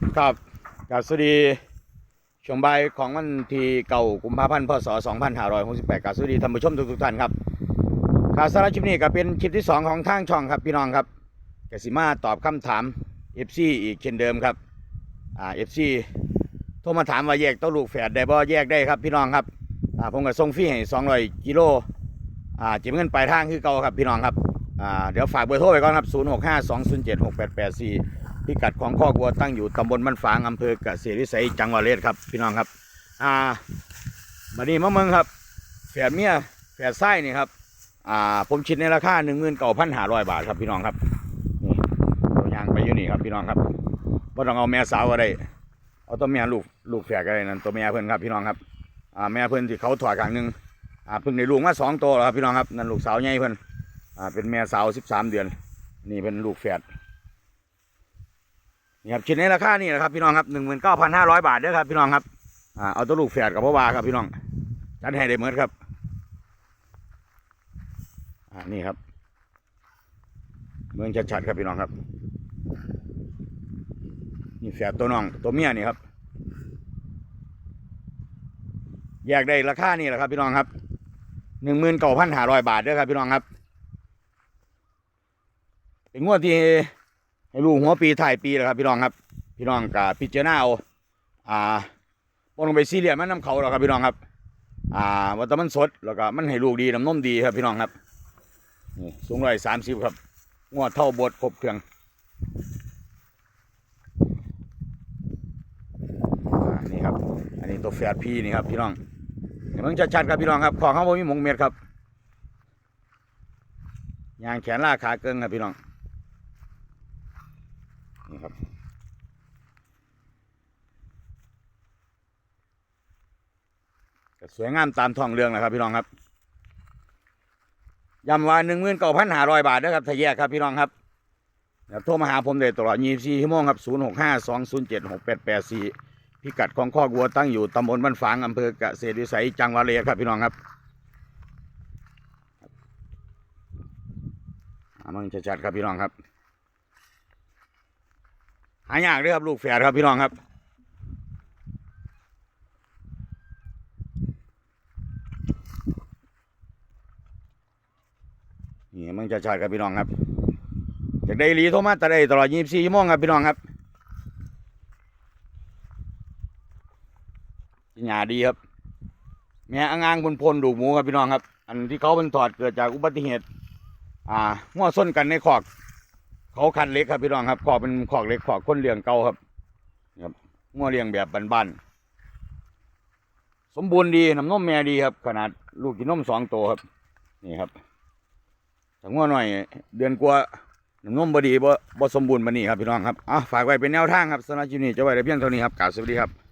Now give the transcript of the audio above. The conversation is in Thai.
ครับกับสวัสดีช่วงบ่ายของวันที่เก่ากุมภาพันธ์พศ 2568กับสวัสดีท่านผู้ชมทุกๆท่านครับข่าวสาระคลิปนี้ก็เป็นคลิปที่ 2 ของทางช่องครับพี่น้องครับกสิมาตอบคำถาม FC อีกเช่นเดิมครับอ่า FC โทรมาถามว่าแยกเต้าลูกแฝดได้บ่แยกได้ครับพี่น้องครับอ่าผมก็ส่งฟรีให้200กิโลอ่าจิบเงินปลายทางคือเก่าครับพี่น้องครับอ่าเดี๋ยวฝากเบอร์โทรไว้ก่อนครับ 0652076884 พิกัดของข้อกวัวตั้งอยู่ตำบลบ้านฝางอำเภอกเกษตรวิสัยจังหวัดเลยครับ พี่น้องครับอ่าบัดนี้มะเมืองครับแฝดเมียแฝดไส้นี่ครับอ่าผมชิดในราคาหนึ่งหมื่นเก้าพันห้าร้อยบาทครับพี่น้องครับนี่ตัวยางไปอยู่นี่ครับพี่น้องครับว่าต้องเอาแม่สาวอะไรเอาตัวแม่ลูกลูกแฝดอะไรนั่นตัวแม่เพื่อนครับพี่น้องครับอ่าแม่เพื่อนที่เขาถอดกลางหนึ่งอ่าเพิ่งได้ลูกมาสองตัวแล้วครับพี่น้องครับนั่นลูกสาวใหญ่เพื่อนอ่าเป็นแม่สาวสิบสามเดือน นี่เป็นลูกแฝด นี่ครับชิ้นในราคานี่นะครับพี่น้องครับหนึ่งหมื่นเก้าพันห้าร้อยบาทเด้อครับพี่น้องครับอ่าเอาตัวลูกแฝดกับพ่อวาครับพี่น้องจัดให้ได้เหมือนครับอ่านี่ครับ เมืองชัดๆครับพี่น้องครับ นี่แฝดตัวน้องตัวเมียนี่ครับ แยกได้ราคานี่แหละครับ พี่น้องครับหนึ่งหมื่นเก้าพันห้าร้อยบาทเด้อครับพี่น้องครับเป็นงวดที่ ให้ลูกหัวปีถ่ายปีแหละครับ พี่น้องครับ พี่น้องกับพิจารณาเอาอ่าบ่ลงไปซีเรียสมันน้ำเขาหรอกครับพี่น้องครับ อ่าว่าแต่มันสดแล้วก็มันให้ลูกดีน้ำนมดีครับพี่น้องครับนี่สูงร้อยสามสิบครับงวดเท่าบดครบเครื่องอ่านี่ครับ อันนี้ตัวแฝดพี่นี่ครับพี่น้องเดี๋ยวมึงชัดครับพี่น้องครับ ของเขาบ่มีมงเม็ดครับยางแขนล่าขาเกิงครับพี่น้อง นี่ครับสวยงามตามท้องเรื่องนะครับ พี่น้องครับย้ำว่าหนึ่งหมื่นเก้าพันห้าร้อยบาทนะครับถ้าแยกครับพี่น้องครับโทรมาหาผมได้ตลอด24ชั่วโมงครับ0 6 5 2 0 7 6 8 8 4พิกัดของข้อกวัวตั้งอยู่ตำบลบ้านฝางอำเภอเกษตรวิสัยจังหวัดเลยครับพี่น้องครับอ่ามันชัดๆครับพี่น้องครับ หายากเลยครับลูกแฝดครับพี่น้องครับ นี่มึงจะชัดครับพี่น้องครับอยากได้รีโทรมาแต่ได้ตลอด 24 ชั่วโมงครับพี่น้องครับหยาดีครับ แม่อ่างพลพลๆดูหมูครับพี่น้องครับ อันที่เขาเป็นถอดเกิดจากอุบัติเหตุ อ่ามั่วส้นกันในคอก เขาคันเล็กครับพี่น้องครับขอกเป็นขอกเล็กขอกคนเลี้ยงเก่าครับครับงัวเลี้ยงแบบบ้านๆสมบูรณ์ดีน้ำนมแม่ดีครับ ขนาดลูกกินนมสองตัวครับ นี่ครับถ้างัวหน่อย เดือนกว่าน้ำนมบดีบ่บ่สมบูรณ์มานี่ครับพี่น้องครับอะฝากไว้เป็นแนวทางครับสำหรับคลิปนี้จะไว้ได้เพียงเท่านี้ครับกล่าวสวัสดีครับ